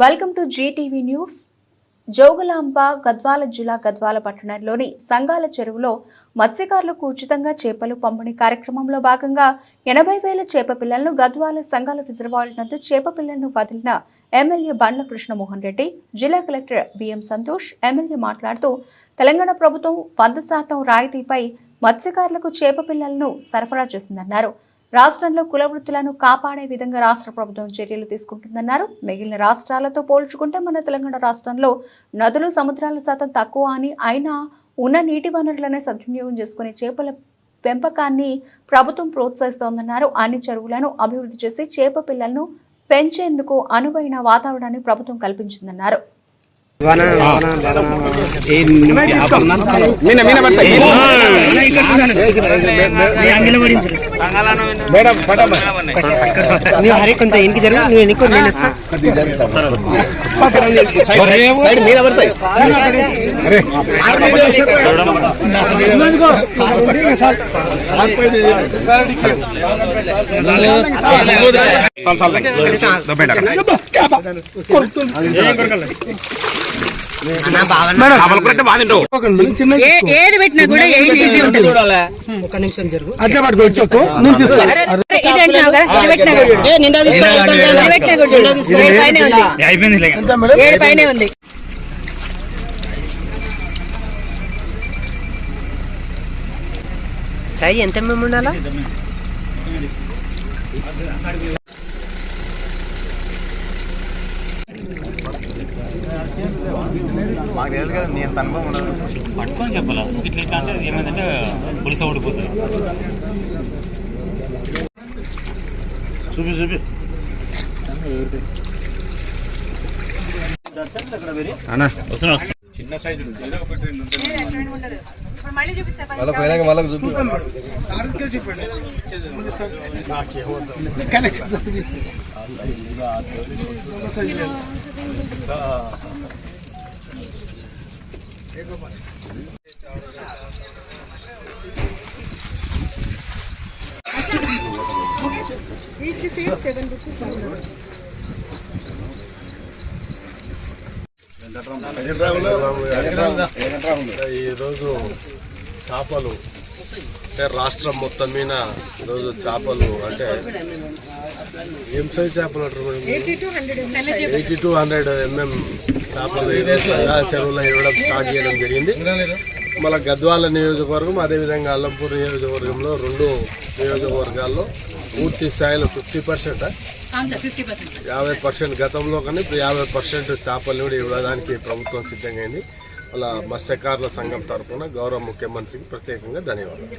Welcome to GTV news. Jogulamba Gadwal జిల్లా గద్వాల పట్టణంలోని సంఘాల చెరువులో మత్స్యకారులకు ఉచితంగా చేపలు పంపిణీ కార్యక్రమంలో భాగంగా ఎనభై వేల చేప పిల్లలను గద్వాల సంఘాల రిజర్వాయర్ నందు చేప పిల్లలను వదిలిన ఎమ్మెల్యే బండ్ల కృష్ణమోహన్ రెడ్డి జిల్లా కలెక్టర్ బిఎం సంతోష్ ఎమ్మెల్యే మాట్లాడుతూ తెలంగాణ ప్రభుత్వం వంద శాతం రాయితీపై మత్స్యకారులకు చేప పిల్లలను సరఫరా చేసిందన్నారు. రాష్ట్రంలో కుల వృత్తులను కాపాడే విధంగా రాష్ట్ర ప్రభుత్వం చర్యలు తీసుకుంటుందన్నారు. మిగిలిన రాష్ట్రాలతో పోల్చుకుంటే మన తెలంగాణ రాష్ట్రంలో నదులు సముద్రాల శాతం తక్కువ అని అయినా ఉన్న నీటి వనరులనే సద్వినియోగం చేసుకునే చేపల పెంపకాన్ని ప్రభుత్వం ప్రోత్సహిస్తోందన్నారు. అన్ని చెరువులను అభివృద్ధి చేసి చేప పిల్లలను పెంచేందుకు అనువైన వాతావరణాన్ని ప్రభుత్వం కల్పించిందన్నారు. మీన మేడం మేడం నీ హరి కొంత ఇంటికి జరుగు నువ్వు ఎన్నికో నేను సైడ్ మీద పడతాయి. ఏది పెట్టినా కూడా ఏది ఈజీ ఉంటుంది. ఒక నిమిషం జరుగు. అట్లా పట్టుకోవచ్చు నేను పెట్టినా కూడా. ఏ, నిండా తీసుకో, ఏడు పైనే ఉంది. ఎంత మేడం? ఏడు పైనే ఉంది. సైజ్ ఎంత మేము ఉండాలా? పట్టుకొని చెప్పాల? ఇట్లా ఇట్లా అంటే ఏమైందంటే పులుస ఊడిపోతుంది చూపి చూపి. వస్తున్నా. వస్తున్నా. వాళ్ళ పైన వాళ్ళకి ఈరోజు చేపలు అంటే రాష్ట్రం మొత్తం మీద ఈరోజు చేపలు అంటే ఏం సైజ్ చేపలు అంటారు ఎయిటీ టు హండ్రెడ్ ఎంఎం చేపలు చెరువులో ఇవ్వడం స్టార్ట్ చేయడం జరిగింది. మన గద్వాల నియోజకవర్గం అదేవిధంగా అల్లంపూర్ నియోజకవర్గంలో రెండు నియోజకవర్గాల్లో పూర్తి స్థాయిలో ఫిఫ్టీ పర్సెంట్ యాభై పర్సెంట్ గతంలో కానీ ఇప్పుడు యాభై పర్సెంట్ చేపలు కూడా ఇవ్వడానికి ప్రభుత్వం సిద్ధంగా అయింది. అలా మత్స్యకారుల సంఘం తరఫున గౌరవ ముఖ్యమంత్రికి ప్రత్యేకంగా ధన్యవాదాలు.